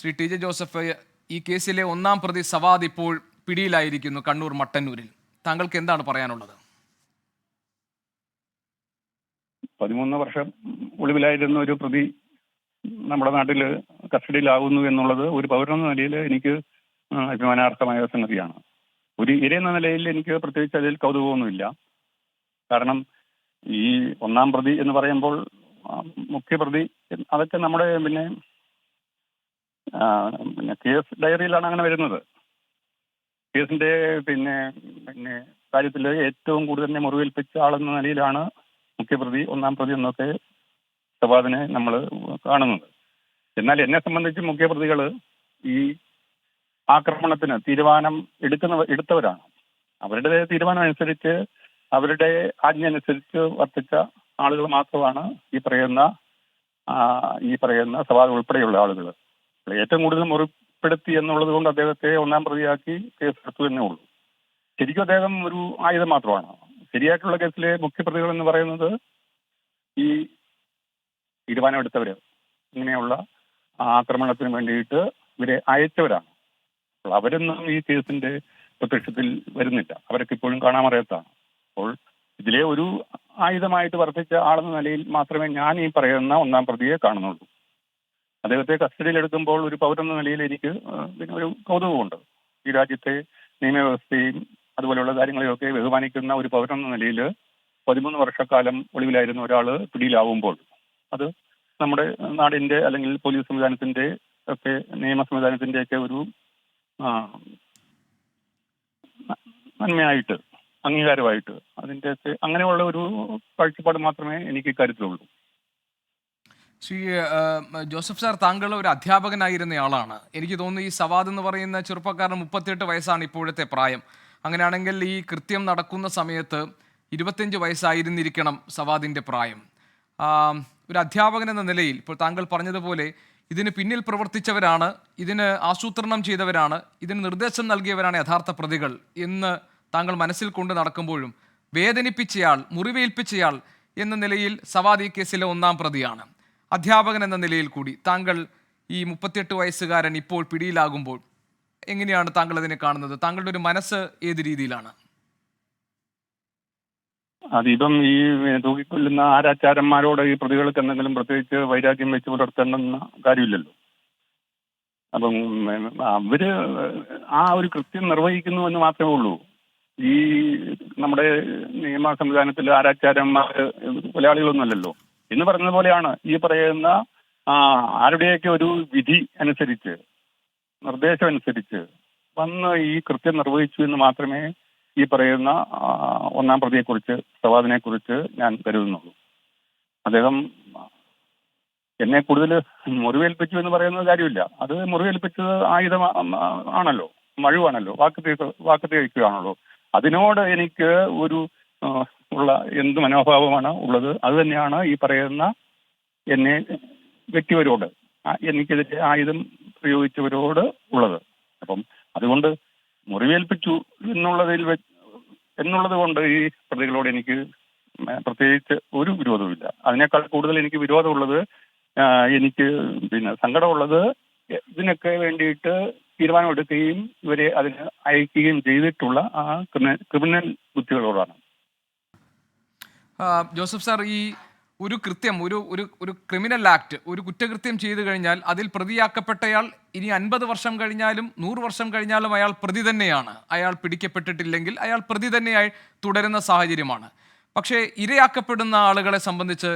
Shri T J Joseph ഈ കേസിലെ ഒന്നാം പ്രതി സവാദ് ഇപ്പോൾ പിടിയിലായിരിക്കുന്നു കണ്ണൂർ മട്ടന്നൂരിൽ. താങ്കൾക്ക് എന്താണ് പറയാനുള്ളത്? പതിമൂന്ന് വർഷം ഒളിവിലായിരുന്ന ഒരു പ്രതി നമ്മുടെ നാട്ടിൽ കസ്റ്റഡിയിലാകുന്നു എന്നുള്ളത് ഒരു പൗരൻ നിലയിൽ എനിക്ക് അഭിമാനാർത്ഥമായ സംഗതിയാണ്. ഒരു ഇര എന്ന നിലയിൽ എനിക്ക് പ്രത്യേകിച്ച് അതിൽ കൗതുകമൊന്നുമില്ല. കാരണം ഈ ഒന്നാം പ്രതി എന്ന് പറയുമ്പോൾ മുഖ്യപ്രതി അതൊക്കെ നമ്മുടെ പിന്നെ പിന്നെ കേസ് ഡയറിയിലാണ് അങ്ങനെ വരുന്നത്. കേസിന്റെ പിന്നെ പിന്നെ കാര്യത്തിൽ ഏറ്റവും കൂടുതൽ മുറിവേൽപ്പിച്ച ആളെന്ന നിലയിലാണ് മുഖ്യപ്രതി ഒന്നാം പ്രതി എന്നൊക്കെ സവാദിനെ നമ്മൾ കാണുന്നത്. എന്നാൽ എന്നെ സംബന്ധിച്ച് മുഖ്യപ്രതികൾ ഈ ആക്രമണത്തിന് തീരുമാനം എടുക്കുന്ന എടുത്തവരാണ്. അവരുടെ തീരുമാനം അനുസരിച്ച് അവരുടെ ആജ്ഞ അനുസരിച്ച് വർത്തിച്ച ആളുകൾ മാത്രമാണ് ഈ പറയുന്ന ഈ പറയുന്ന സവാദ് ഉൾപ്പെടെയുള്ള ആളുകൾ ഏറ്റവും കൂടുതൽ മുറിപ്പെടുത്തി എന്നുള്ളത് കൊണ്ട് അദ്ദേഹത്തെ ഒന്നാം പ്രതിയാക്കി കേസെടുത്തു എന്നേ ഉള്ളൂ. ശരിക്കും അദ്ദേഹം ഒരു ആയുധം മാത്രമാണ്. ശരിയായിട്ടുള്ള കേസിലെ മുഖ്യപ്രതികൾ എന്ന് പറയുന്നത് ഈ തീരുമാനമെടുത്തവര്. ഇങ്ങനെയുള്ള ആക്രമണത്തിന് വേണ്ടിയിട്ട് ഇവരെ അയച്ചവരാണ്. അപ്പോൾ അവരൊന്നും ഈ കേസിന്റെ പ്രത്യക്ഷത്തിൽ വരുന്നില്ല. അവരൊക്കെ ഇപ്പോഴും കാണാമറിയാത്താണ്. അപ്പോൾ ഇതിലെ ഒരു ആയുധമായിട്ട് വർദ്ധിച്ച ആളെന്ന നിലയിൽ മാത്രമേ ഞാൻ ഈ പറയുന്ന ഒന്നാം പ്രതിയെ കാണുന്നുള്ളൂ. അദ്ദേഹത്തെ കസ്റ്റഡിയിൽ എടുക്കുമ്പോൾ ഒരു പൗരെന്ന നിലയിൽ എനിക്ക് പിന്നെ ഒരു കൗതുകമുണ്ട്. ഈ രാജ്യത്തെ നിയമവ്യവസ്ഥയും അതുപോലെയുള്ള കാര്യങ്ങളെയൊക്കെ ബഹുമാനിക്കുന്ന ഒരു പൗരെന്ന നിലയിൽ പതിമൂന്ന് വർഷക്കാലം ഒളിവിലായിരുന്ന ഒരാൾ പിടിയിലാവുമ്പോൾ അത് നമ്മുടെ നാടിന്റെ അല്ലെങ്കിൽ പോലീസ് സംവിധാനത്തിന്റെ ഒക്കെ നിയമ സംവിധാനത്തിന്റെ ഒക്കെ ഒരു നന്മയായിട്ട് അംഗീകാരമായിട്ട് അതിന്റെ അങ്ങനെയുള്ള ഒരു കാഴ്ചപ്പാട് മാത്രമേ എനിക്ക് ഇക്കാര്യത്തിലുള്ളൂ. ശ്രീ ജോസഫ് സാർ താങ്കൾ ഒരു അധ്യാപകനായിരുന്നയാളാണ് എനിക്ക് തോന്നുന്നു ഈ സവാദ് എന്ന് പറയുന്ന ചെറുപ്പക്കാരൻ മുപ്പത്തിയെട്ട് വയസ്സാണ് ഇപ്പോഴത്തെ പ്രായം. അങ്ങനെയാണെങ്കിൽ ഈ കൃത്യം നടക്കുന്ന സമയത്ത് ഇരുപത്തിയഞ്ച് വയസ്സായിരുന്നിരിക്കണം സവാദിന്റെ പ്രായം. ഒരു അധ്യാപകൻ എന്ന നിലയിൽ ഇപ്പോൾ താങ്കൾ പറഞ്ഞതുപോലെ ഇതിന് പിന്നിൽ പ്രവർത്തിച്ചവരാണ് ഇതിന് ആസൂത്രണം ചെയ്തവരാണ് ഇതിന് നിർദ്ദേശം നൽകിയവരാണ് യഥാർത്ഥ പ്രതികൾ എന്ന് താങ്കൾ മനസ്സിൽ കൊണ്ട് നടക്കുമ്പോഴും വേദനിപ്പിച്ചയാൾ മുറിവേൽപ്പിച്ചയാൾ എന്ന നിലയിൽ സവാദ് ഈ കേസിലെ ഒന്നാം പ്രതിയാണ്. അധ്യാപകൻ എന്ന നിലയിൽ കൂടി താങ്കൾ ഈ മുപ്പത്തിയെട്ട് വയസ്സുകാരൻ ഇപ്പോൾ പിടിയിലാകുമ്പോൾ എങ്ങനെയാണ് താങ്കൾ അതിനെ കാണുന്നത്? താങ്കളുടെ ഒരു മനസ്സ് ഏത് രീതിയിലാണ്? അതിപ്പം ഈ തൂക്കിക്കൊല്ലുന്ന ആരാചാരന്മാരോട് ഈ പ്രതികൾക്ക് എന്തെങ്കിലും പ്രത്യേകിച്ച് വൈരാഗ്യം വെച്ച് പുലർത്തേണ്ടെന്ന കാര്യമില്ലല്ലോ. അപ്പം അവർ ആ ഒരു കൃത്യം നിർവഹിക്കുന്നു എന്ന് മാത്രമേ ഉള്ളൂ. ഈ നമ്മുടെ നിയമ സംവിധാനത്തിൽ ആരാച്ചാരന്മാർ കൊലയാളികളൊന്നുമല്ലല്ലോ എന്ന് പറയുന്നത് പോലെയാണ്. ഈ പറയുന്ന ആരുടെയൊക്കെ ഒരു വിധി അനുസരിച്ച് നിർദ്ദേശം അനുസരിച്ച് വന്ന് ഈ കൃത്യം നിർവഹിച്ചു എന്ന് മാത്രമേ ഈ പറയുന്ന ഒന്നാം പ്രതിയെക്കുറിച്ച് സവാദിനെ കുറിച്ച് ഞാൻ കരുതുന്നുള്ളൂ. അദ്ദേഹം എന്നെ കൂടുതൽ മുറിവേൽപ്പിച്ചു എന്ന് പറയുന്ന കാര്യമില്ല. അത് മുറിവേൽപ്പിച്ചത് ആയുധമാണല്ലോ മഴുവാണല്ലോ വാക്ക് വാക്ക് തീർക്കുകയാണല്ലോ. അതിനോട് എനിക്ക് ഒരു ഉള്ള എന്ത് മനോഭാവമാണ് ഉള്ളത്? അത് തന്നെയാണ് ഈ പറയുന്ന എന്നെ വ്യക്തിവരോട് എനിക്കെതിരെ ആയുധം പ്രയോഗിച്ചവരോട് ഉള്ളത്. അപ്പം അതുകൊണ്ട് മുറിവേൽപ്പിച്ചു എന്നുള്ളതിൽ എന്നുള്ളത് കൊണ്ട് ഈ പ്രതികളോട് എനിക്ക് പ്രത്യേകിച്ച് ഒരു വിരോധവുമില്ല. അതിനേക്കാൾ കൂടുതൽ എനിക്ക് വിരോധമുള്ളത് എനിക്ക് പിന്നെ സങ്കടമുള്ളത് ഇതിനൊക്കെ വേണ്ടിയിട്ട് തീരുമാനമെടുക്കുകയും ഇവരെ അതിന് അയക്കുകയും ചെയ്തിട്ടുള്ള ആ ക്രിമിനൽ ക്രിമിനൽ ബുദ്ധികളോടാണ്. ജോസഫ് സാർ ഈ ഒരു കൃത്യം ഒരു ഒരു ഒരു ക്രിമിനൽ ആക്ട് ഒരു കുറ്റകൃത്യം ചെയ്തു കഴിഞ്ഞാൽ അതിൽ പ്രതിയാക്കപ്പെട്ടയാൾ ഇനി അൻപത് വർഷം കഴിഞ്ഞാലും നൂറ് വർഷം കഴിഞ്ഞാലും അയാൾ പ്രതി തന്നെയാണ്. അയാൾ പിടിക്കപ്പെട്ടിട്ടില്ലെങ്കിൽ അയാൾ പ്രതി തന്നെയായി തുടരുന്ന സാഹചര്യമാണ്. പക്ഷേ ഇരയാക്കപ്പെടുന്ന ആളുകളെ സംബന്ധിച്ച്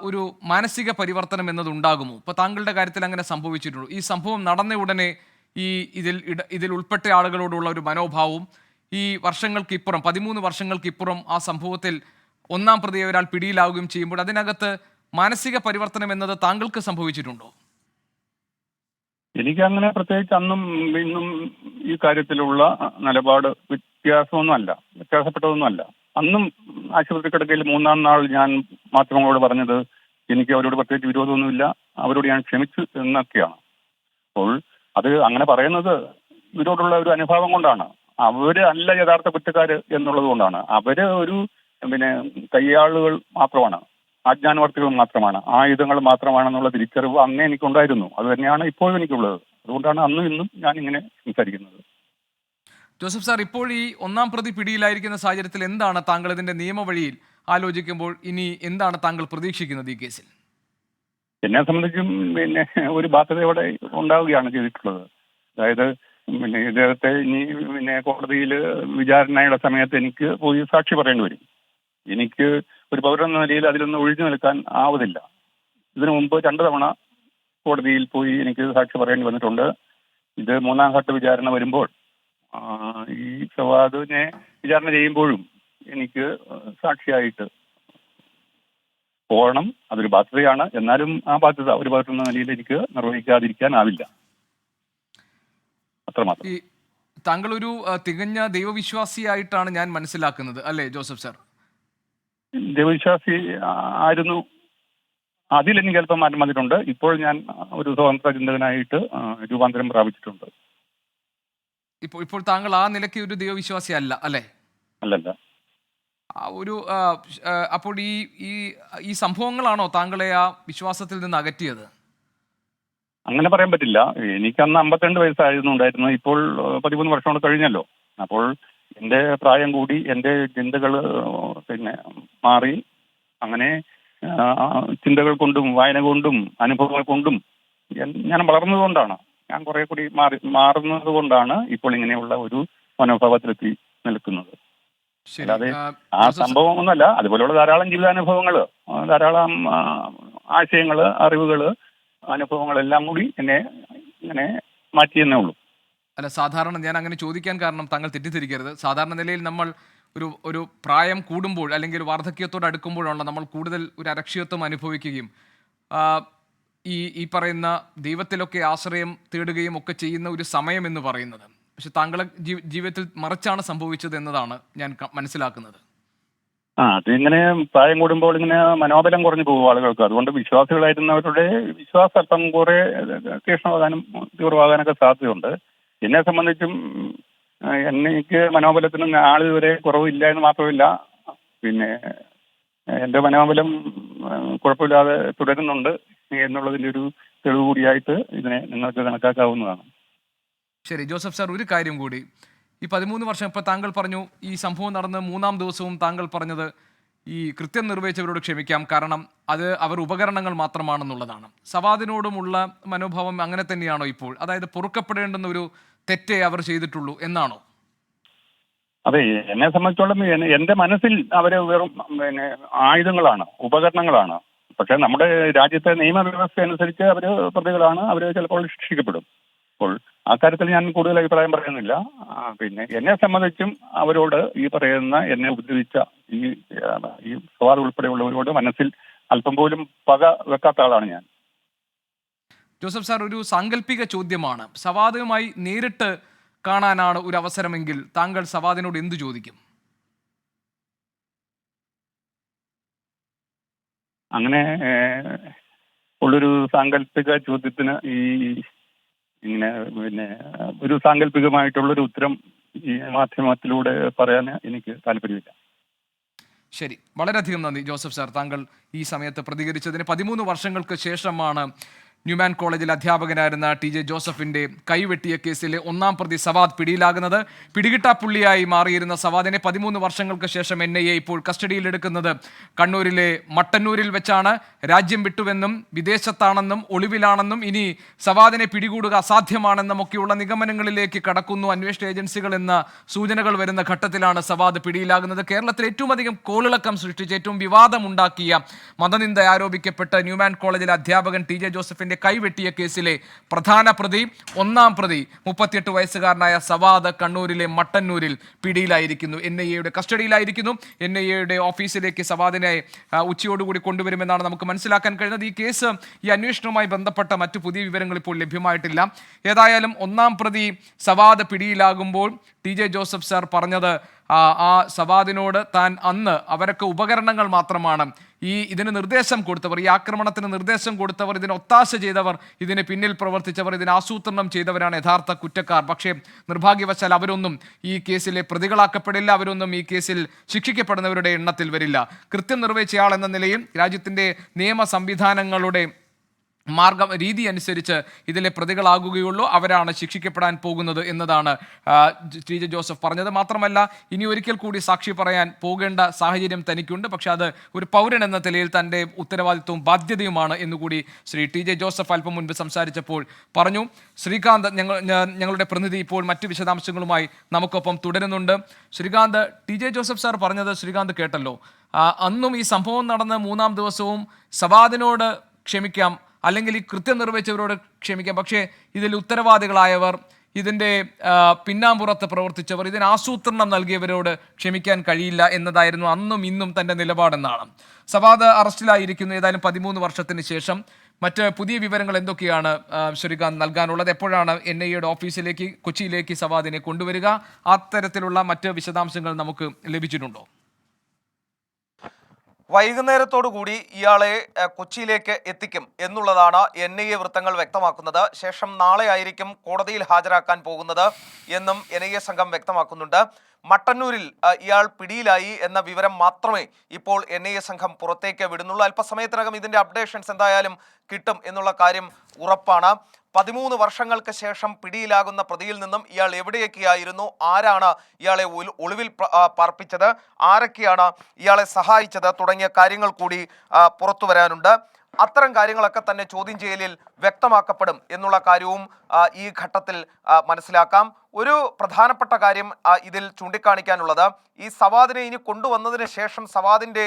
ഒരു മാനസിക പരിവർത്തനം എന്നത് ഉണ്ടാകുമോ ഇപ്പോൾ താങ്കളുടെ കാര്യത്തിൽ അങ്ങനെ സംഭവിച്ചിട്ടുള്ളൂ. ഈ സംഭവം നടന്ന ഉടനെ ഈ ഇതിൽ ഇതിൽ ഉൾപ്പെട്ട ആളുകളോടുള്ള ഒരു മനോഭാവവും ഈ വർഷങ്ങൾക്കിപ്പുറം പതിമൂന്ന് വർഷങ്ങൾക്കിപ്പുറം ആ സംഭവത്തിൽ ഒന്നാം പ്രതിയെ ഒരാൾ പിടിയിലാവുകയും ചെയ്യുമ്പോൾ അതിനകത്ത് മാനസിക പരിവർത്തനം എന്നത് താങ്കൾക്ക് സംഭവിച്ചിട്ടുണ്ടോ? എനിക്ക് അങ്ങനെ പ്രത്യേകിച്ച് അന്നും ഇന്നും ഈ കാര്യത്തിലുള്ള നിലപാട് വ്യത്യാസമൊന്നുമല്ല. വ്യത്യാസപ്പെട്ടതൊന്നുമല്ല. അന്നും ആശുപത്രി കിടക്കയിൽ മൂന്നാം നാൾ ഞാൻ മാധ്യമങ്ങളോട് പറഞ്ഞത് എനിക്ക് അവരോട് പ്രത്യേകിച്ച് വിരോധമൊന്നുമില്ല. അവരോട് ഞാൻ ക്ഷമിച്ചു എന്നൊക്കെയാണ്. അപ്പോൾ അത് അങ്ങനെ പറയുന്നത് ഇവരോടുള്ള ഒരു അനുഭാവം കൊണ്ടാണ്. അവർ അല്ല യഥാർത്ഥ കുറ്റക്കാര് എന്നുള്ളത് കൊണ്ടാണ്. അവർ ഒരു പിന്നെ കയ്യാളുകൾ മാത്രമാണ്. ആജ്ഞാനവർത്തികൾ മാത്രമാണ്. ആയുധങ്ങൾ മാത്രമാണെന്നുള്ള തിരിച്ചറിവ് അന്നേ എനിക്കുണ്ടായിരുന്നു. അത് തന്നെയാണ് ഇപ്പോഴും എനിക്കുള്ളത്. അതുകൊണ്ടാണ് അന്നും ഇന്നും ഞാൻ ഇങ്ങനെ സംസാരിക്കുന്നത്. ജോസഫ് സാർ ഇപ്പോൾ ഈ ഒന്നാം പ്രതി പിടിയിലായിരിക്കുന്ന സാഹചര്യത്തിൽ എന്താണ് താങ്കൾ ഇതിന്റെ നിയമവഴിയിൽ ആലോചിക്കുമ്പോൾ ഇനി എന്താണ് താങ്കൾ പ്രതീക്ഷിക്കുന്നത് ഈ കേസിൽ? എന്നെ സംബന്ധിച്ചും പിന്നെ ഒരു ബാധ്യതയോടെ ഉണ്ടാവുകയാണ് ചെയ്തിട്ടുള്ളത്. അതായത് പിന്നെ ഇദ്ദേഹത്തെ ഇനി പിന്നെ കോടതിയിൽ വിചാരണയുടെ സമയത്ത് എനിക്ക് പോയി സാക്ഷി പറയേണ്ടി വരും. എനിക്ക് ഒരു പൗരൻ എന്ന നിലയിൽ അതിലൊന്നും ഒഴിഞ്ഞു നിൽക്കാൻ ആവതില്ല. ഇതിനു മുമ്പ് രണ്ടു തവണ കോടതിയിൽ പോയി എനിക്ക് സാക്ഷി പറയേണ്ടി വന്നിട്ടുണ്ട്. ഇത് മൂന്നാം ഘട്ട വിചാരണ വരുമ്പോൾ ഈ സവാദിനെ വിചാരണ ചെയ്യുമ്പോഴും എനിക്ക് സാക്ഷിയായിട്ട് പോകണം. അതൊരു ബാധ്യതയാണ്. എന്നാലും ആ ബാധ്യത ഒരു ഭാഗത്തു എന്ന നിലയിൽ എനിക്ക് നിർവഹിക്കാതിരിക്കാനാവില്ല. അത്രമാത്രം. താങ്കൾ ഒരു തികഞ്ഞ ദൈവവിശ്വാസിയായിട്ടാണ് ഞാൻ മനസ്സിലാക്കുന്നത് അല്ലേ ജോസഫ് സാർ? ദൈവവിശ്വാസി ആയിരുന്നു. അതിലെനിക്ക് അല്പം മാറ്റം വന്നിട്ടുണ്ട്. ഇപ്പോൾ ഞാൻ ഒരു സ്വതന്ത്ര ചിന്തകനായിട്ട് രൂപാന്തരം പ്രാപിച്ചിട്ടുണ്ട്. ഇപ്പോൾ ഇപ്പോൾ താങ്കൾ ആ നിലയ്ക്ക് ഒരു ദൈവവിശ്വാസി അല്ല അല്ലേ? അല്ലല്ല. ഒരു അപ്പോൾ ഈ ഈ ഈ സംഭവങ്ങളാണോ താങ്കളെ ആ വിശ്വാസത്തിൽ നിന്ന് അകറ്റിയത്? അങ്ങനെ പറയാൻ പറ്റില്ല. എനിക്ക് അന്ന് അമ്പത്തിരണ്ട് വയസ്സായിരുന്നു ഉണ്ടായിരുന്നത്. ഇപ്പോൾ പതിമൂന്ന് വർഷം കൊണ്ട് കഴിഞ്ഞല്ലോ. അപ്പോൾ എന്റെ പ്രായം കൂടി എന്റെ ചിന്തകൾ പിന്നെ മാറി. അങ്ങനെ ചിന്തകൾ കൊണ്ടും വായന കൊണ്ടും അനുഭവങ്ങൾ കൊണ്ടും ഞാൻ- വളർന്നതുകൊണ്ടാണ്. ഞാൻ കുറെ കൂടി മാറി മാറുന്നത് കൊണ്ടാണ് ഇപ്പോൾ ഇങ്ങനെയുള്ള ഒരു മനോഭാവത്തിലെത്തി നിൽക്കുന്നത്. അല്ലാതെ ആ, സംഭവം ഒന്നല്ല അതുപോലെയുള്ള ധാരാളം ജീവിതാനുഭവങ്ങൾ ധാരാളം ആശയങ്ങൾ അറിവുകൾ അനുഭവങ്ങളെല്ലാം കൂടി എന്നെ ഇങ്ങനെ മാറ്റിയെന്നേ ഉള്ളൂ. അല്ല സാധാരണ ഞാൻ അങ്ങനെ ചോദിക്കാൻ കാരണം താങ്കൾ തെറ്റിദ്ധരിക്കരുത്. സാധാരണ നിലയിൽ നമ്മൾ ഒരു ഒരു പ്രായം കൂടുമ്പോൾ അല്ലെങ്കിൽ വാർദ്ധക്യത്തോട് അടുക്കുമ്പോഴാണ് നമ്മൾ കൂടുതൽ ഒരു അരക്ഷിതത്വം അനുഭവിക്കുകയും ഈ ഈ പറയുന്ന ദൈവത്തിലൊക്കെ ആശ്രയം തേടുകയും ഒക്കെ ചെയ്യുന്ന ഒരു സമയം എന്ന് പറയുന്നത്. പക്ഷെ താങ്കളെ ജീവിതത്തിൽ മറിച്ചാണ് സംഭവിച്ചത് എന്നതാണ് ഞാൻ മനസ്സിലാക്കുന്നത്. ആ അതിങ്ങനെ പ്രായം കൂടുമ്പോൾ ഇങ്ങനെ മനോബലം കുറഞ്ഞു പോകും ആളുകൾക്ക്. അതുകൊണ്ട് വിശ്വാസികളായിരുന്നവരുടെ വിശ്വാസം കുറെ തീക്ഷ്ണമാകാനും തീവ്രമാകാനൊക്കെ സാധ്യതയുണ്ട്. എന്നെ സംബന്ധിച്ചും എനിക്ക് മനോബലത്തിന് വരെ കുറവില്ല എന്ന് മാത്രമല്ല. പിന്നെ എന്റെ മനോബലം കുഴപ്പമില്ലാതെ തുടരുന്നുണ്ട് എന്നുള്ളതിന്റെ ഒരു തെളിവ് കൂടിയായിട്ട് ഇതിനെ നിങ്ങൾക്ക് കണക്കാക്കാവുന്നതാണ്. ശരി ജോസഫ് സാർ ഒരു കാര്യം കൂടി. ഈ പതിമൂന്ന് വർഷം ഇപ്പോൾ താങ്കൾ പറഞ്ഞു ഈ സംഭവം നടന്ന് മൂന്നാം ദിവസവും താങ്കൾ പറഞ്ഞത് ഈ കൃത്യം നിർവഹിച്ചവരോട് ക്ഷമിക്കാം. കാരണം അത് അവർ ഉപകരണങ്ങൾ മാത്രമാണെന്നുള്ളതാണ്. സവാദിനോടുമുള്ള മനോഭാവം അങ്ങനെ തന്നെയാണോ ഇപ്പോൾ? അതായത് പൊറുക്കപ്പെടേണ്ടുന്ന ഒരു തെറ്റേ അവർ ചെയ്തിട്ടുള്ളൂ എന്നാണോ? അതെ എന്നെ സംബന്ധിച്ചോളം എന്റെ മനസ്സിൽ അവർ വെറും പിന്നെ ആയുധങ്ങളാണ് ഉപകരണങ്ങളാണ്. പക്ഷെ നമ്മുടെ രാജ്യത്തെ നിയമവ്യവസ്ഥ അനുസരിച്ച് അവർ പ്രതികളാണ് അവർ ചിലപ്പോൾ ശിക്ഷിക്കപ്പെടും. അപ്പോൾ ആ കാര്യത്തിൽ ഞാൻ കൂടുതൽ അഭിപ്രായം പറയുന്നില്ല. പിന്നെ എന്നെ സംബന്ധിച്ചും അവരോട് ഈ പറയുന്ന എന്നെ ഉപദ്രവിച്ച ഈ ഈ സവാൾ ഉൾപ്പെടെയുള്ളവരോട് മനസ്സിൽ അല്പം പോലും പക വെക്കാത്ത ആളാണ് ഞാൻ. ജോസഫ് സാർ ഒരു സാങ്കല്പിക ചോദ്യമാണ്. സവാദുമായി നേരിട്ട് കാണാനാണ് ഒരു അവസരമെങ്കിൽ താങ്കൾ സവാദിനോട് എന്തു ചോദിക്കും? അങ്ങനെ ഉള്ളൊരു സാങ്കല്പിക ചോദ്യത്തിന് ഈ ഇങ്ങനെ പിന്നെ ഒരു സാങ്കല്പികമായിട്ടുള്ളൊരു ഉത്തരം ഈ മാധ്യമത്തിലൂടെ പറയാൻ എനിക്ക് താല്പര്യമില്ല. ശരി. വളരെയധികം നന്ദി ജോസഫ് സാർ. താങ്കൾ ഈ സമയത്ത് പ്രതികരിച്ചതിന് പതിമൂന്ന് വർഷങ്ങൾക്ക് ശേഷമാണ് ന്യൂമാൻ കോളേജിൽ അധ്യാപകനായിരുന്ന ടി ജെ ജോസഫിന്റെ കൈവെട്ടിയ കേസിലെ ഒന്നാം പ്രതി സവാദ് പിടിയിലാകുന്നത്. പിടികിട്ടാപ്പുള്ളിയായി മാറിയിരുന്ന സവാദിനെ പതിമൂന്ന് വർഷങ്ങൾക്ക് ശേഷം എൻ ഐ എ ഇപ്പോൾ കസ്റ്റഡിയിലെടുക്കുന്നത് കണ്ണൂരിലെ മട്ടന്നൂരിൽ വെച്ചാണ്. രാജ്യം വിട്ടുവെന്നും വിദേശത്താണെന്നും ഒളിവിലാണെന്നും ഇനി സവാദിനെ പിടികൂടുക അസാധ്യമാണെന്നും ഒക്കെയുള്ള നിഗമനങ്ങളിലേക്ക് കടക്കുന്നു അന്വേഷണ ഏജൻസികൾ എന്ന സൂചനകൾ വരുന്ന ഘട്ടത്തിലാണ് സവാദ് പിടിയിലാകുന്നത്. കേരളത്തിൽ ഏറ്റവും അധികം കോളിളക്കം സൃഷ്ടിച്ച് ഏറ്റവും വിവാദമുണ്ടാക്കിയ മതനിന്ദ ആരോപിക്കപ്പെട്ട ന്യൂമാൻ കോളേജിലെ അധ്യാപകൻ ടി ജെ ജോസഫിന്റെ കൈവെട്ടിയ കേസിലെ പ്രധാന പ്രതി ഒന്നാം പ്രതി മുപ്പത്തിയെട്ട് വയസ്സുകാരനായ സവാദ് കണ്ണൂരിലെ മട്ടന്നൂരിൽ പിടിയിലായിരിക്കുന്നു. എൻ ഐ എയുടെ കസ്റ്റഡിയിലായിരിക്കുന്നു. എൻ ഐ എയുടെ ഓഫീസിലേക്ക് സവാദിനെ ഉച്ചയോടുകൂടി കൊണ്ടുവരുമെന്നാണ് നമുക്ക് മനസ്സിലാക്കാൻ കഴിയുന്നത്. ഈ കേസ് ഈ അന്വേഷണവുമായി ബന്ധപ്പെട്ട മറ്റു പുതിയ വിവരങ്ങൾ ഇപ്പോൾ ലഭ്യമായിട്ടില്ല. ഏതായാലും ഒന്നാം പ്രതി സവാദ് പിടിയിലാകുമ്പോൾ ടി ജെ ജോസഫ് സാർ പറഞ്ഞത് ആ, സവാദിനോട് താൻ അന്ന് അവരൊക്കെ ഉപകരണങ്ങൾ മാത്രമാണ് ഈ ഇതിന് നിർദ്ദേശം കൊടുത്തവർ ഈ ആക്രമണത്തിന് നിർദ്ദേശം കൊടുത്തവർ ഇതിന് ഒത്താശ ചെയ്തവർ ഇതിന് പിന്നിൽ പ്രവർത്തിച്ചവർ ഇതിന് ആസൂത്രണം ചെയ്തവരാണ് യഥാർത്ഥ കുറ്റക്കാർ. പക്ഷേ നിർഭാഗ്യവശാൽ അവരൊന്നും ഈ കേസിലെ പ്രതികളാക്കപ്പെടില്ല അവരൊന്നും ഈ കേസിൽ ശിക്ഷിക്കപ്പെടുന്നവരുടെ എണ്ണത്തിൽ വരില്ല. കൃത്യം നിർവഹിച്ചയാൾ എന്ന നിലയിൽ രാജ്യത്തിന്റെ നിയമ സംവിധാനങ്ങളുടെ മാർഗം രീതി അനുസരിച്ച് ഇതിലെ പ്രതികളാകുകയുള്ളൂ. അവരാണ് ശിക്ഷിക്കപ്പെടാൻ പോകുന്നത് എന്നതാണ് ടി ജെ ജോസഫ് പറഞ്ഞത്. മാത്രമല്ല ഇനി ഒരിക്കൽ കൂടി സാക്ഷി പറയാൻ പോകേണ്ട സാഹചര്യം തനിക്കുണ്ട്. പക്ഷേ അത് ഒരു പൗരൻ എന്ന നിലയിൽ തന്റെ ഉത്തരവാദിത്വവും ബാധ്യതയുമാണ് എന്നുകൂടി ശ്രീ ടി ജെ ജോസഫ് അല്പം മുൻപ് സംസാരിച്ചപ്പോൾ പറഞ്ഞു. ശ്രീകാന്ത് ഞങ്ങൾ ഞങ്ങളുടെ പ്രതിനിധി ഇപ്പോൾ മറ്റ് വിശദാംശങ്ങളുമായി നമുക്കൊപ്പം തുടരുന്നുണ്ട്. Srikanth T J Joseph sir പറഞ്ഞത് ശ്രീകാന്ത് കേട്ടല്ലോ. അന്നും ഈ സംഭവം നടന്ന മൂന്നാം ദിവസവും സവാദിനോട് ക്ഷമിക്കാം. അല്ലെങ്കിൽ ഈ കൃത്യം നിർവഹിച്ചവരോട് ക്ഷമിക്കാം. പക്ഷേ ഇതിൽ ഉത്തരവാദികളായവർ ഇതിന്റെ പിന്നാമ്പുറത്ത് പ്രവർത്തിച്ചവർ ഇതിന് ആസൂത്രണം നൽകിയവരോട് ക്ഷമിക്കാൻ കഴിയില്ല എന്നതായിരുന്നു അന്നും ഇന്നും തന്റെ നിലപാടെന്നാണ്. സവാദ് അറസ്റ്റിലായിരിക്കുന്നു ഏതായാലും പതിമൂന്ന് വർഷത്തിന് ശേഷം. മറ്റ് പുതിയ വിവരങ്ങൾ എന്തൊക്കെയാണ് ശ്രീകാന്ത് നൽകാനുള്ളത്? എപ്പോഴാണ് എൻ ഐ എയുടെ ഓഫീസിലേക്ക് കൊച്ചിയിലേക്ക് സവാദിനെ കൊണ്ടുവരിക? അത്തരത്തിലുള്ള മറ്റ് വിശദാംശങ്ങൾ നമുക്ക് ലഭിച്ചിട്ടുണ്ടോ? വൈകുന്നേരത്തോടു കൂടി ഇയാളെ കൊച്ചിയിലേക്ക് എത്തിക്കും എന്നുള്ളതാണ് എൻ ഐ എ വൃത്തങ്ങൾ വ്യക്തമാക്കുന്നത്. ശേഷം നാളെ ആയിരിക്കും കോടതിയിൽ ഹാജരാക്കാൻ പോകുന്നത് എന്നും എൻ ഐ എ സംഘം വ്യക്തമാക്കുന്നുണ്ട്. മട്ടന്നൂരിൽ ഇയാൾ പിടിയിലായി എന്ന വിവരം മാത്രമേ ഇപ്പോൾ എൻ ഐ എ സംഘം പുറത്തേക്ക് വിടുന്നുള്ളൂ. അല്പസമയത്തിനകം ഇതിന്റെ അപ്ഡേഷൻസ് എന്തായാലും കിട്ടും എന്നുള്ള കാര്യം ഉറപ്പാണ്. പതിമൂന്ന് വർഷങ്ങൾക്ക് ശേഷം പിടിയിലാകുന്ന പ്രതിയിൽ നിന്നും ഇയാൾ എവിടെയൊക്കെയായിരുന്നു ആരാണ് ഇയാളെ ഒളിവിൽ പാർപ്പിച്ചത്? ആരൊക്കെയാണ് ഇയാളെ സഹായിച്ചത്? തുടങ്ങിയ കാര്യങ്ങൾ കൂടി പുറത്തു വരാനുണ്ട്. അത്തരം കാര്യങ്ങളൊക്കെ തന്നെ ചോദ്യം ചെയ്യലിൽ വ്യക്തമാക്കപ്പെടും എന്നുള്ള കാര്യവും ഈ ഘട്ടത്തിൽ മനസ്സിലാക്കാം. ഒരു പ്രധാനപ്പെട്ട കാര്യം ഇതിൽ ചൂണ്ടിക്കാണിക്കാനുള്ളത്. ഈ സവാദിനെ ഇനി കൊണ്ടുവന്നതിന് ശേഷം സവാദിന്റെ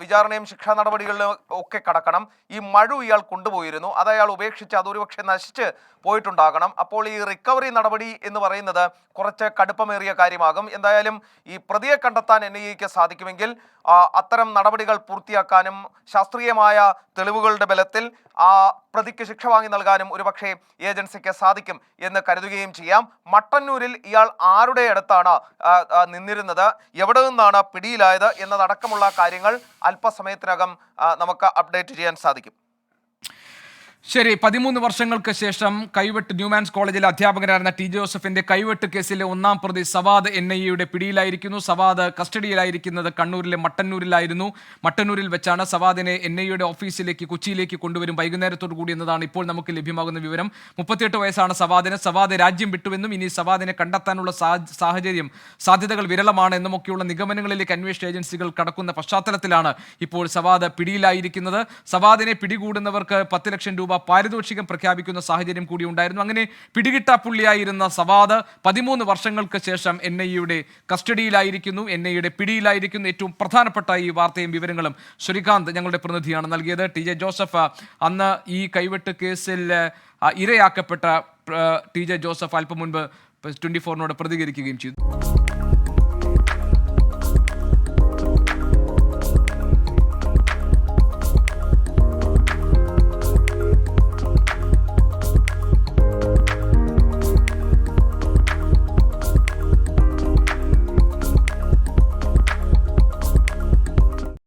വിചാരണയും ശിക്ഷാ നടപടികളിലും ഒക്കെ കടക്കണം. ഈ മഴു ഇയാൾ കൊണ്ടുപോയിരുന്നു. അത് അയാൾ ഉപേക്ഷിച്ച് അതൊരുപക്ഷെ നശിച്ച് പോയിട്ടുണ്ടാകണം. അപ്പോൾ ഈ റിക്കവറി നടപടി എന്ന് പറയുന്നത് കുറച്ച് കടുപ്പമേറിയ കാര്യമാകും. എന്തായാലും ഈ പ്രതിയെ കണ്ടെത്താൻ എൻ ഐ എക്ക് സാധിക്കുമെങ്കിൽ അത്തരം നടപടികൾ പൂർത്തിയാക്കാനും ശാസ്ത്രീയമായ തെളിവുകളുടെ ബലത്തിൽ ആ പ്രതിക്ക് ശിക്ഷ വാങ്ങി നൽകാനും ഒരുപക്ഷെ ഏജൻസിക്ക് സാധിക്കും എന്ന് കരുതുകയും ചെയ്യാം. മട്ടന്നൂരിൽ ഇയാൾ ആരുടെ അടുത്താണ് നിന്നിരുന്നത് എവിടെ നിന്നാണ് പിടിയിലായത് എന്നതടക്കമുള്ള കാര്യങ്ങൾ അല്പസമയത്തിനകം നമുക്ക് അപ്ഡേറ്റ് ചെയ്യാൻ സാധിക്കും. ശരി പതിമൂന്ന് വർഷങ്ങൾക്ക് ശേഷം കൈവെട്ട് ന്യൂമാൻസ് കോളേജിലെ അധ്യാപകനായിരുന്ന ടി. ജോസഫിന്റെ കൈവെട്ട് കേസിലെ ഒന്നാം പ്രതി സവാദ് എൻ ഐ എയുടെ പിടിയിലായിരിക്കുന്നു. സവാദ് കസ്റ്റഡിയിലായിരിക്കുന്നത് കണ്ണൂരിലെ മട്ടന്നൂരിലായിരുന്നു. മട്ടന്നൂരിൽ വെച്ചാണ് സവാദിനെ എൻ ഐ എയുടെ ഓഫീസിലേക്ക് കൊച്ചിയിലേക്ക് കൊണ്ടുവരും വൈകുന്നേരത്തോടു കൂടി എന്നതാണ് ഇപ്പോൾ നമുക്ക് ലഭ്യമാകുന്ന വിവരം. മുപ്പത്തിയെട്ട് വയസ്സാണ് സവാദിന്. സവാദ് രാജ്യം വിട്ടുവെന്നും ഇനി സവാദിനെ കണ്ടെത്താനുള്ള സാഹചര്യം സാധ്യതകൾ വിരളമാണ് എന്നുമൊക്കെയുള്ള നിഗമനങ്ങളിലേക്ക് അന്വേഷണ ഏജൻസികൾ കടക്കുന്ന പശ്ചാത്തലത്തിലാണ് ഇപ്പോൾ സവാദ് പിടിയിലായിരിക്കുന്നത്. സവാദിനെ പിടികൂടുന്നവർക്ക് പത്ത് ലക്ഷം രൂപ പാരിതോഷികം പ്രഖ്യാപിക്കുന്ന സാഹചര്യം കൂടി ഉണ്ടായിരുന്നു. അങ്ങനെ പിടികിട്ട പുള്ളിയായിരുന്ന സവാദ് പതിമൂന്ന് വർഷങ്ങൾക്ക് ശേഷം എൻ ഐ യുടെ കസ്റ്റഡിയിലായിരിക്കുന്നു. എൻ ഐയുടെ യുടെ പിടിയിലായിരിക്കുന്നു. ഏറ്റവും പ്രധാനപ്പെട്ട ഈ വാർത്തയും വിവരങ്ങളും ശ്രീകാന്ത് ഞങ്ങളുടെ പ്രതിനിധിയാണ് നൽകിയത്. ടി ജെ ജോസഫ് അന്ന് ഈ കൈവെട്ട് കേസിൽ ഇരയാക്കപ്പെട്ട ടി ജെ ജോസഫ് അല്പം മുൻപ് ട്വന്റി ഫോറിനോട് പ്രതികരിക്കുകയും ചെയ്തു.